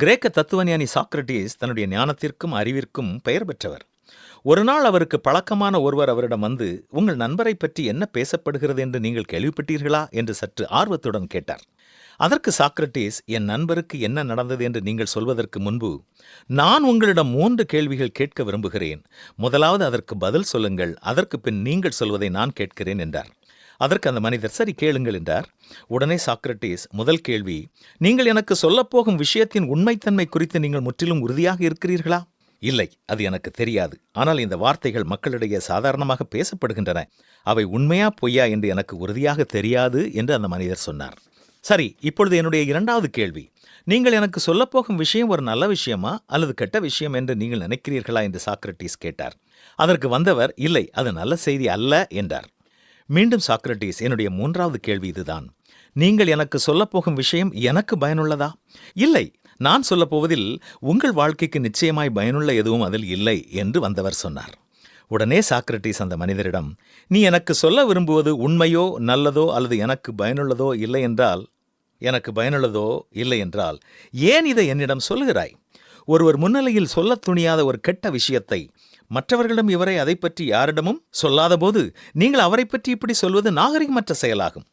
கிரேக்க தத்துவஞானி சாக்ரட்டிஸ் தன்னுடைய ஞானத்திற்கும் அறிவிற்கும் பெயர் பெற்றவர். ஒரு நாள் அவருக்கு பழக்கமான ஒருவர் அவரிடம் வந்து உங்கள் நண்பரை பற்றி என்ன பேசப்படுகிறது என்று நீங்கள் கேள்விப்பட்டீர்களா? என்று சற்று ஆர்வத்துடன் கேட்டார். அதற்கு சாக்ரட்டிஸ் என் நண்பருக்கு என்ன நடந்தது என்று நீங்கள் சொல்வதற்கு முன்பு நான் உங்களிடம் மூன்று கேள்விகள் கேட்க விரும்புகிறேன். முதலாவது அதற்கு பதில் சொல்லுங்கள் அதற்கு பின் நீங்கள் சொல்வதை நான் கேட்கிறேன் என்றார். அதற்கு அந்த மனிதர் சரி கேளுங்கள் என்றார். உடனே சாக்ரட்டிஸ் முதல் கேள்வி நீங்கள் எனக்கு சொல்லப்போகும் விஷயத்தின் உண்மைத்தன்மை குறித்து நீங்கள் முற்றிலும் உறுதியாக இருக்கிறீர்களா? இல்லை அது எனக்கு தெரியாது. ஆனால் இந்த வார்த்தைகள் மக்களிடையே சாதாரணமாக பேசப்படுகின்றன. அவை உண்மையா பொய்யா என்று எனக்கு உறுதியாக தெரியாது என்று அந்த மனிதர் சொன்னார். சரி இப்பொழுது என்னுடைய இரண்டாவது கேள்வி நீங்கள் எனக்கு சொல்லப்போகும் விஷயம் ஒரு நல்ல விஷயமா அல்லது கெட்ட விஷயம் என்று நீங்கள் நினைக்கிறீர்களா? என்று சாக்ரட்டிஸ் கேட்டார். அதற்கு வந்தவர் இல்லை அது நல்ல செய்தி அல்ல என்றார். மீண்டும் சாக்ரட்டிஸ் என்னுடைய மூன்றாவது கேள்வி இதுதான். நீங்கள் எனக்கு சொல்லப்போகும் விஷயம் எனக்கு பயனுள்ளதா? இல்லை நான் சொல்லப்போவதில் உங்கள் வாழ்க்கைக்கு நிச்சயமாய் பயனுள்ள எதுவும் அதில் இல்லை என்று வந்தவர் சொன்னார். உடனே சாக்ரட்டிஸ் அந்த மனிதரிடம் நீ எனக்கு சொல்ல விரும்புவது உண்மையோ நல்லதோ அல்லது எனக்கு பயனுள்ளதோ இல்லை என்றால் எனக்கு பயனுள்ளதோ இல்லை என்றால் ஏன் இதை என்னிடம் சொல்லுகிறாய்? ஒருவர் முன்னிலையில் சொல்லத் துணியாத ஒரு கெட்ட விஷயத்தை மற்றவர்களிடம் இவரை அதை பற்றி யாரிடமும் சொல்லாதபோது நீங்கள் அவரை பற்றி இப்படி சொல்வது நாகரிகமற்ற செயலாகும்.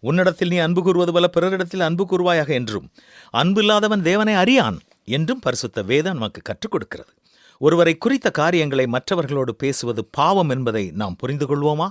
உன்னிடத்தில் நீ அன்பு கூறுவது போல பிறரிடத்தில் அன்பு கூறுவாயாக என்றும் அன்பில்லாதவன் தேவனை அறியான் என்றும் பரிசுத்த வேதம் நமக்கு கற்றுக் கொடுக்கிறது. ஒருவரை குறித்த காரியங்களை மற்றவர்களோடு பேசுவது பாவம் என்பதை நாம் புரிந்து கொள்வோமா?